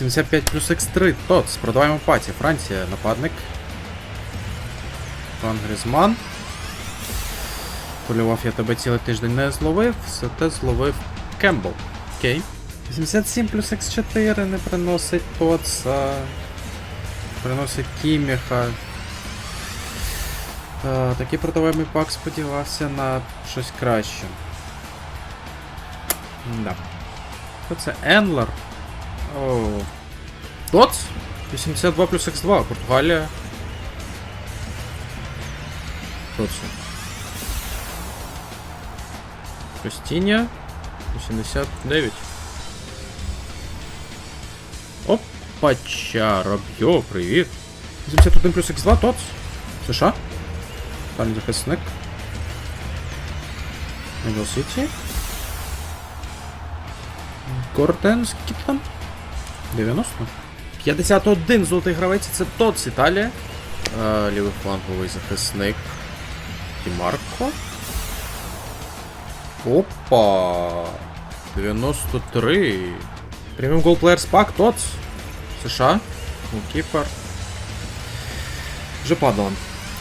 75 плюс X3. ТОЦ. Продаваємо паті. Франція, нападник. Пан Грізман. Полював я тебе цілий тиждень не зловив, зате зловив Кембл. Окей. 87 плюс X4 не приносить ТОЦа. Приносить Кіміха. Е, Такий продаваємий пак сподівався на щось краще. Да. Це? Енлер? Доц? 82 плюс X2, Португалія. Хто це? Костіння. 89. Опача, Роб'йо, привіт. 81 плюс X2, ТОЦ. США. Дальній захисник. Меділ Сіті. Гортен, скільки там? 90? 51 золотий гравець, це ТОЦ Італія. Е, лівий фланговий захисник. Дімарко. Опа! 93. Преміум Players Pack, ТОЦ. США. Голкіпер. Вже падало.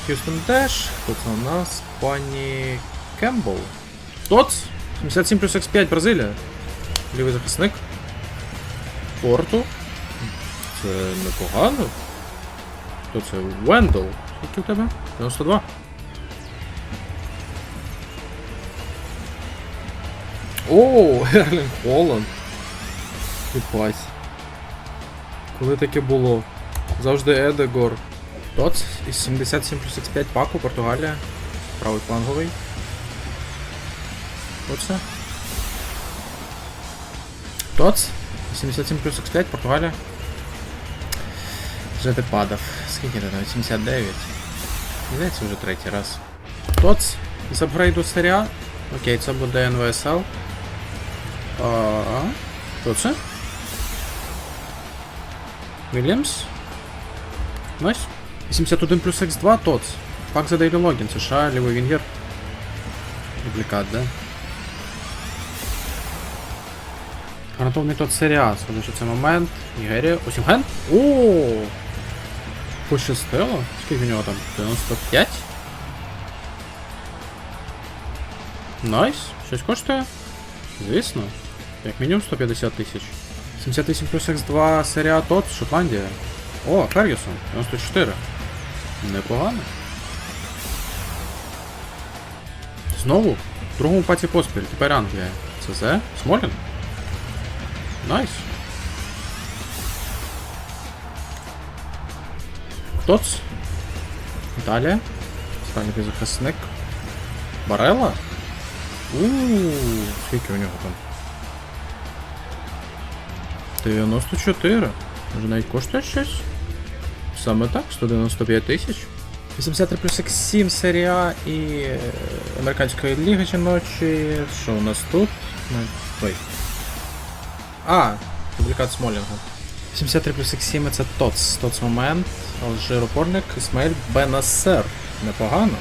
Х'юстон теж. Хто це у нас? Пані Кембл. ТОЦ. 77 плюс X5 Бразилія. Лівий захисник. Порту. Це непогано. Хто це? Вендел. Скільки у тебе? 92. О, Ерлінг Холланд. Єпась. Коли таке було? Завжди Едегор. Тоц із 77 плюс X5 паку, Португалія. Правий фланговий. Оце. Тоц. 77 плюс X5, Португалія. Вже ти падав. Скільки ти там? 79. Здається, вже третій раз. Тоц. З апгрейду серія. Окей, це буде НВСЛ. А, Хто це? Вільямс? Найс. 81 плюс X2 ТОЦ. Пак за Daily Login, США, лівий вінгер. Дублікат, да? Гарантований тот серія, схоже, що це момент. Нігерія. Осімген? О! Пощастило? Скільки в нього там? 95? Найс. Щось коштує? Звісно. Як мінімум 150 тисяч. 78 плюс X2 серія ТОТ, Шотландія. О, Фергюсон, 94. Непогано. Знову? В другому паті поспіль, тепер Англія. ЦЗ? Смолін? Найс. Тоц? Італія. Останній захисник. Барела? Ууу, скільки у нього там? 94. Може навіть коштує щось? Саме так, 195 тисяч. 83 плюс X7 серія і е, Американської ліги жіночі. Що у нас тут? Ой. А, публікат Смолінга. 73 плюс X7 це ТОЦ. ТОЦ момент. Алжир опорник Ісмаїль Бенасер. Непогано.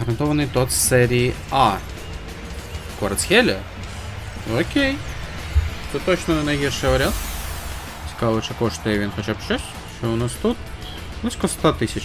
Гарантований ТОЦ серії А. Корецхелі? Окей. Це точно не найгірший варіант. Цікаво, чи коштує він хоча б щось. Що у нас тут? Близько 100 тисяч.